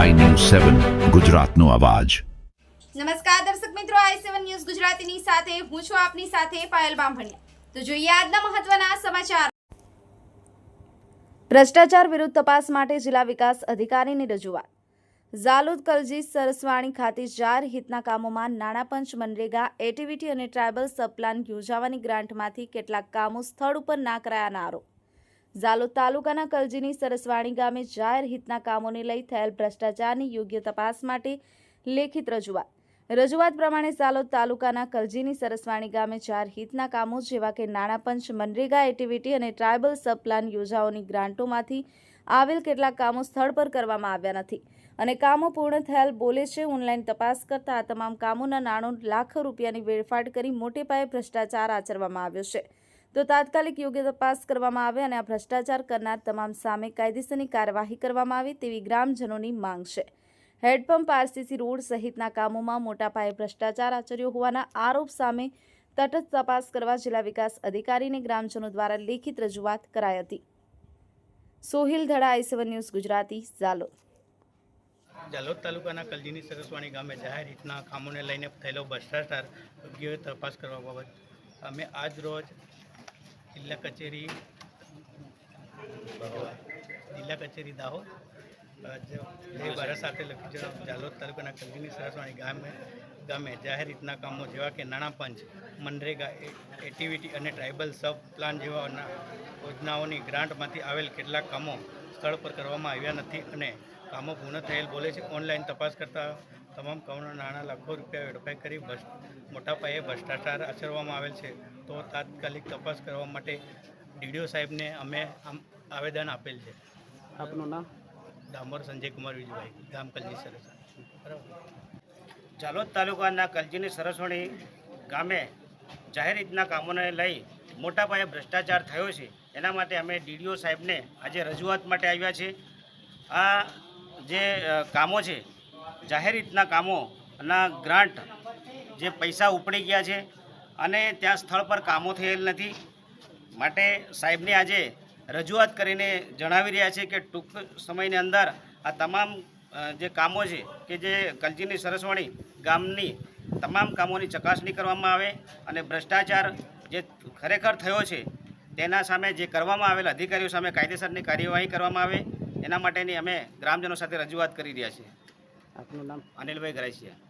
સેવન, ગુજરાતનો અવાજ. નમસ્કાર દર્શક મિત્રો, આઈ સેવન ન્યૂઝ ગુજરાતીની સાથે હું છું આપની સાથે પાયલ બામભણિયા. તો જોઈએ આજના મહત્વના સમાચાર. ભ્રષ્ટાચાર વિરુદ્ધ તપાસ માટે જિલ્લા વિકાસ અધિકારીની રજૂઆત. ઝાલુદ કલજી સરસવાણી ખાતે જાહેર હિતના કામોમાં નાણાં પંચ મનરેગા, એટીવીટી અને ટ્રાયબલ સબપ્લાન યોજાવાની ગ્રાન્ટમાંથી કેટલાક કામો સ્થળ ઉપર ના કરાયાના આરોપ. ઝાલોદ તાલુકાના કલજીની સરસવાણી ગામે જાહેર હિતના કામોને લઈ થયેલ ભ્રષ્ટાચારની યોગ્ય તપાસ માટે લેખિત રજૂઆત. રજૂઆત પ્રમાણે ઝાલોદ તાલુકાના કલજીની સરસવાણી ગામે જાહેર હિતના કામો જેવા કે નાણાપંચ, મનરેગા એક્ટિવિટી અને ટ્રાયબલ સબપ્લાન યોજનાઓની ગ્રાન્ટોમાંથી આવેલ કેટલાક કામો સ્થળ પર કરવામાં આવ્યા નથી અને કામો પૂર્ણ થયેલ બોલે છે ઓનલાઈન તપાસ કરતા આ તમામ કામોના નાણો લાખો રૂપિયાની વેડફાટ કરી મોટે પાયે ભ્રષ્ટાચાર આચરવામાં આવ્યો છે. તો તાત્કાલિક યોગ્ય તપાસ કરવામાં આવે અને આ ભ્રષ્ટાચાર કરનાર તમામ સામે કાયદેસરની કાર્યવાહી કરવામાં આવે તેવી ગ્રામજનોની માંગ છે. હેડપંપ આરસીસી રોડ સહિતના કામોમાં મોટા પાયે ભ્રષ્ટાચાર આચર્યો હોવાના આરોપ સામે તટસ્થ તપાસ કરવા જિલ્લા વિકાસ અધિકારીને ગ્રામજનો દ્વારા લેખિત રજૂઆત કરાઈ હતી. Sohil Dhada I seven news, Gujarati, Jhalod. Jalod તાલુકાના કલજીની સરસવાણી ગામે જાહેર હિતના કામોને લઈને થયેલો ભ્રષ્ટાચાર યોગ્ય તપાસ કરવા બાબત અમે આજ રોજ જિલ્લા કચેરી જિલ્લા કચેરી દાહોદ. અ, જે જે ભારત સાથે લખી જણાવ જાલોદ તાલુકાના કંગીની સરસવાણી ગામે ગામે જાહેર રીતના કામો જેવા કે નાણાં પંચ મનરેગા એક્ટિવિટી અને ટ્રાઇબલ સબ પ્લાન જેવા યોજનાઓની ગ્રાન્ટમાંથી આવેલ કેટલાક કામો સ્થળ પર કરવામાં આવ્યા નથી અને કામો પૂર્ણ થયેલ બોલે છે. ઓનલાઈન તપાસ કરતા તમામ કામોના નાણાં લાખો રૂપિયા વેડફાઈ કરી ભ્રષ્ટ- મોટા પાયે ભ્રષ્ટાચાર આચરવામાં આવેલ છે. તો તાત્કાલિક તપાસ કરવા માટે ડીડીઓ સાહેબને અમે આમ આવેદન આપેલ છે. આપનું નામ? ડામોર સંજય કુમાર વિજયભાઈ ગામ કલજી સરસ. બરાબર. જાલોદ તાલુકાના કલજીની સરસવણી ગામે જાહેર હિતના કામોને લઈ મોટા પાયે ભ્રષ્ટાચાર થયો છે. એના માટે અમે ડીડીઓ સાહેબને આજે રજૂઆત માટે આવ્યા છે આ જે કામો છે જાહેર રીતના કામોના ગ્રાન્ટ જે પૈસા ઉપડી ગયા છે અને ત્યાં સ્થળ પર કામો થયેલ નથી. માટે સાહેબને આજે રજૂઆત કરીને જણાવી રહ્યા છે કે ટૂંક સમયની અંદર આ તમામ જે કામો છે કે જે કલજીની સરસવાણી ગામની તમામ કામોની ચકાસણી કરવામાં આવે અને ભ્રષ્ટાચાર જે ખરેખર થયો છે તેના સામે જે કરવામાં આવેલ અધિકારીઓ સામે કાયદેસરની કાર્યવાહી કરવામાં આવે, એના માટેની અમે ગ્રામજનો સાથે રજૂઆત કરી રહ્યા છીએ. આપનું નામ અનિલભાઈ ગરાસિયા